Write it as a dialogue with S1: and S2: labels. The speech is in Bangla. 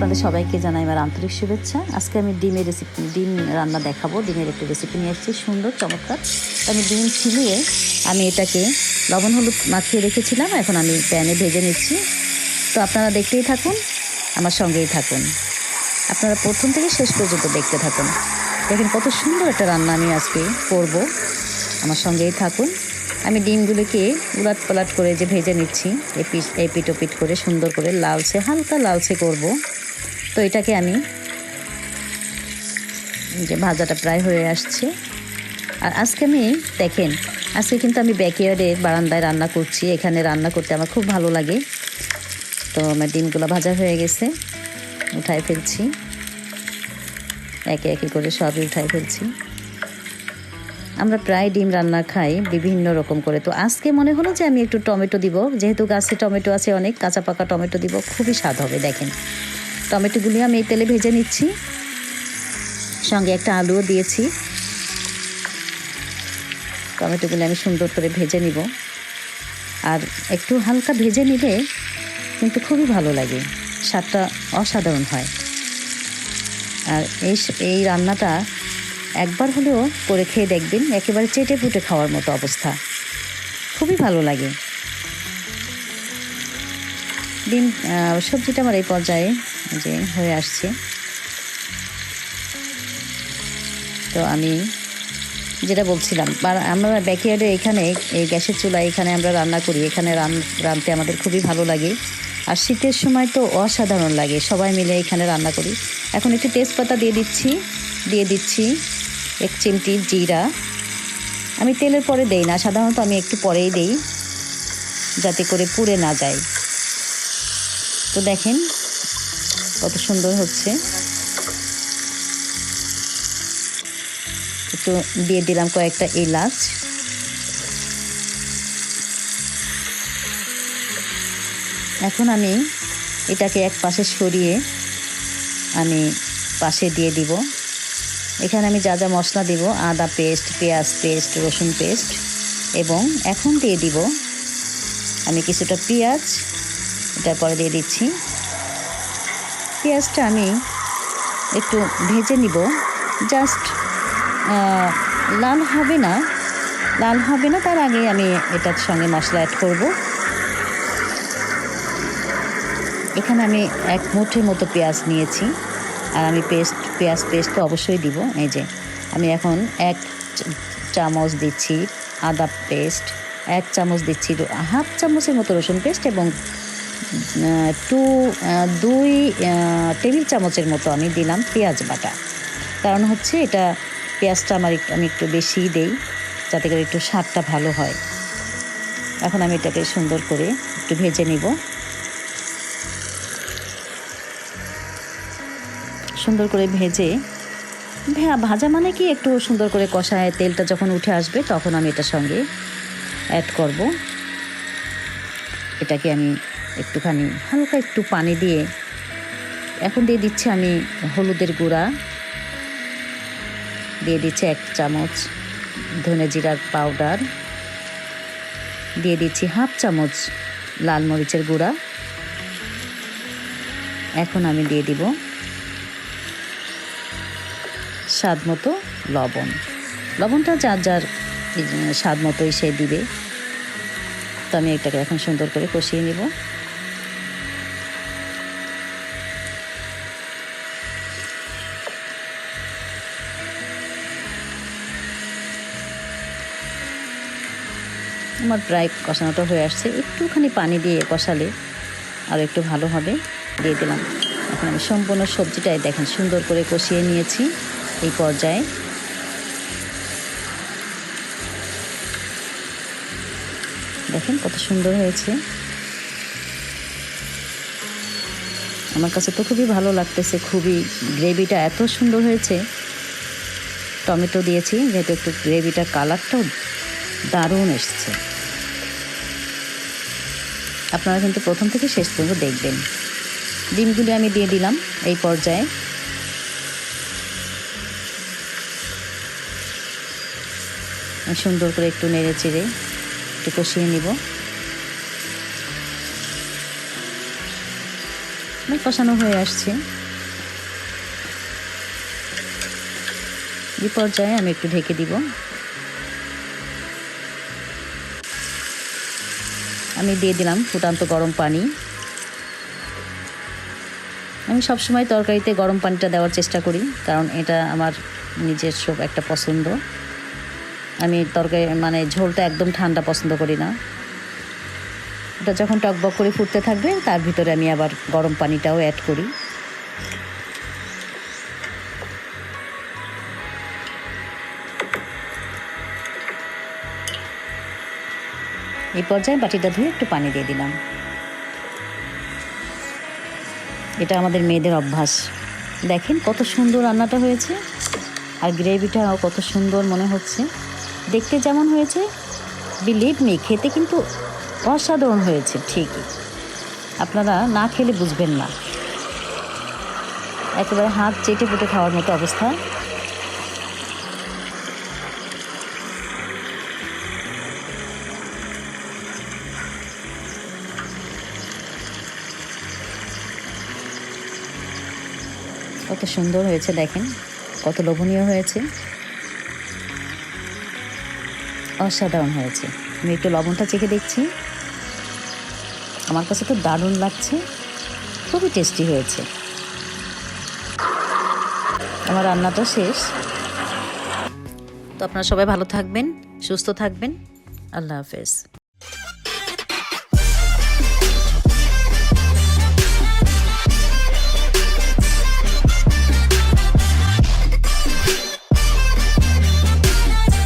S1: আপনাদের সবাইকে জানাই আমার আন্তরিক শুভেচ্ছা। আজকে আমি ডিমের রেসিপি ডিম রান্না দেখাবো। ডিমের একটু রেসিপি নিয়ে এসেছি, সুন্দর, চমৎকার। আমি ডিম ছিলিয়ে আমি এটাকে লবণ, হলুদ মাখিয়ে রেখেছিলাম, এখন আমি প্যানে ভেজে নিচ্ছি। তো আপনারা দেখতেই থাকুন, আমার সঙ্গেই থাকুন। আপনারা প্রথম থেকে শেষ পর্যন্ত দেখতে থাকুন। দেখেন কত সুন্দর একটা রান্না আমি আজকে করব। আমার সঙ্গেই থাকুন। আমি ডিমগুলোকে উলাট পালাট করে যে ভেজে নিচ্ছি এপিট এপিট ওপিট করে সুন্দর করে লালচে, হালকা লালচে করব। তো এটাকে আমি যে ভাজাটা প্রায় হয়ে আসছে। আর আজকে আমি দেখেন, আজকে কিন্তু আমি ব্যাকয়ার্ডে বারান্দায় রান্না করছি, এখানে রান্না করতে আমার খুব ভালো লাগে। তো আমার ডিমগুলো ভাজা হয়ে গেছে, উঠায় ফেলছি। একে একে করে সবই উঠায় ফেলছি। আমরা প্রায় ডিম রান্না খাই বিভিন্ন রকম করে। তো আজকে মনে হলো যে আমি একটু টমেটো দিব, যেহেতু গাছে টমেটো আছে অনেক, কাঁচা পাকা টমেটো দিব, খুবই স্বাদ হবে, দেখেন। টমেটোগুলি আমি এই তেলে ভেজে নিচ্ছি। সঙ্গে একটা আলুও দিয়েছি। টমেটোগুলি আমি সুন্দর করে ভেজে নিব। আর একটু হালকা ভেজে নিলে কিন্তু খুবই ভালো লাগে। স্বাদটা অসাধারণ হয়। আর এই এই রান্নাটা একবার হলেও করে খেয়ে দেখবেন, একেবারে চেটে ফুটে খাওয়ার মতো অবস্থা। খুবই ভালো লাগে। ডিম সবজিটা আমার এই পর্যায়ে যে হয়ে আসছে। তো আমি যেটা বলছিলাম আমরা ব্যাকয়ার্ডে এখানে, এই গ্যাসের চুলা এখানে আমরা রান্না করি। এখানে রান রানতে আমাদের খুবই ভালো লাগে। আর শীতের সময় তো অসাধারণ লাগে। সবাই মিলে এখানে রান্না করি। এখন একটু তেজপাতা দিয়ে দিচ্ছি দিয়ে দিচ্ছি এক চিমটি জিরা। আমি তেলের পরে দেই না, সাধারণত আমি একটু পরেই দেই, যাতে করে পুড়ে না যায়। তো দেখেন কত সুন্দর হচ্ছে। একটু দিয়ে দিলাম কয়েকটা এলাচ। এখন আমি এটাকে এক পাশে সরিয়ে আমি পাশে দিয়ে দিব। এখানে আমি যা যা মশলা দিব, আদা পেস্ট, পেঁয়াজ পেস্ট, রসুন পেস্ট এবং এখন দিয়ে দিব আমি কিছুটা পেঁয়াজ, এটার পরে দিয়ে দিচ্ছি পেঁয়াজটা আমি একটু ভেজে নিব। জাস্ট লাল হবে না। লাল হবে না, তার আগে আমি এটার সঙ্গে মশলা অ্যাড করব। এখানে আমি এক মুঠের মতো পেঁয়াজ নিয়েছি। আর আমি পেস্ট, পেঁয়াজ পেস্ট তো অবশ্যই দিব। এই যে, আমি এখন এক চামচ দিচ্ছি আদা পেস্ট, এক চামচ দিচ্ছি হাফ চামচের মতো রসুন পেস্ট এবং টু দুই টেবিল চামচের মতো আমি দিলাম পেঁয়াজ বাটা। কারণ হচ্ছে এটা পেঁয়াজটা আমার আমি একটু বেশিই দেই, যাতে করে একটু স্বাদটা ভালো হয়। এখন আমি এটাকে সুন্দর করে একটু ভেজে নিব। সুন্দর করে ভেজে ভে- ভাজা মানে কি একটু সুন্দর করে কষায় তেলটা যখন উঠে আসবে তখন আমি এটার সঙ্গে অ্যাড করব। এটাকে আমি একটুখানি, হালকা একটু পানি দিয়ে, এখন দিয়ে দিচ্ছি আমি হলুদের গুঁড়া। দিয়ে দিচ্ছি এক চামচ ধনে জিরার পাউডার। দিয়ে দিচ্ছি হাফ চামচ লাল মরিচের গুঁড়া। এখন আমি দিয়ে দিব স্বাদ মতো লবণ। লবণটা যার যার স্বাদ মতোই সে দিবে। তো আমি এটাকে এখন সুন্দর করে কষিয়ে নিব। আমার প্রায় কষানোটা হয়ে আসছে। একটুখানি পানি দিয়ে কষালে আর একটু ভালো হবে। দিয়ে দিলাম। এখন আমি সম্পূর্ণ সবজিটাই দেখেন, সুন্দর করে কষিয়ে নিয়েছি এই পর্যায়ে। দেখেন কত সুন্দর হয়েছে। আমার কাছে তো খুবই ভালো লাগতেছে, খুবই গ্রেভিটা এত সুন্দর হয়েছে। টমেটো দিয়েছি, যেহেতু একটু গ্রেভিটার কালারটাও দারুণ এসছে। আপনারা কিন্তু প্রথম থেকে শেষ পর্যন্ত দেখবেন। ডিমগুলি আমি দিয়ে দিলাম এই পর্যায়ে। সুন্দর করে একটু নেড়ে চেড়ে একটু কষিয়ে নিব। কষানো হয়ে আসছে। এই পর্যায়ে আমি একটু ঢেকে দিব। আমি দিয়ে দিলাম ফুটান্ত গরম পানি। আমি সবসময় তরকারিতে গরম পানিটা দেওয়ার চেষ্টা করি, কারণ এটা আমার নিজের নিজস্ব একটা পছন্দ। আমি তরকারি মানে ঝোলটা একদম ঠান্ডা পছন্দ করি না। এটা যখন টকবক করে ফুটতে থাকবে, তার ভিতরে আমি আবার গরম পানিটাও অ্যাড করি। এই পর্যায়ে বাটিটা ধুয়ে একটু পানি দিয়ে দিলাম। এটা আমাদের মেয়েদের অভ্যাস। দেখেন কত সুন্দর রান্নাটা হয়েছে। আর গ্রেভিটাও কত সুন্দর মনে হচ্ছে। দেখতে যেমন হয়েছে। বিলিভ মি খেতে কিন্তু অসাধারণ হয়েছে, ঠিকই। আপনারা না খেলে বুঝবেন না। একেবারে হাত চেটে পুটে খাওয়ার মতো অবস্থা। কত সুন্দর হয়েছে, দেখেন। কত লোভনীয় হয়েছে। অসাধারণ হয়েছে। আমি একটু লবণটা চেখে দেখছি। আমার কাছে তো দারুণ লাগছে। খুবই টেস্টি হয়েছে। আমার রান্নাটা শেষ। তো আপনারা সবাই ভালো থাকবেন, সুস্থ থাকবেন। আল্লাহ হাফেজ।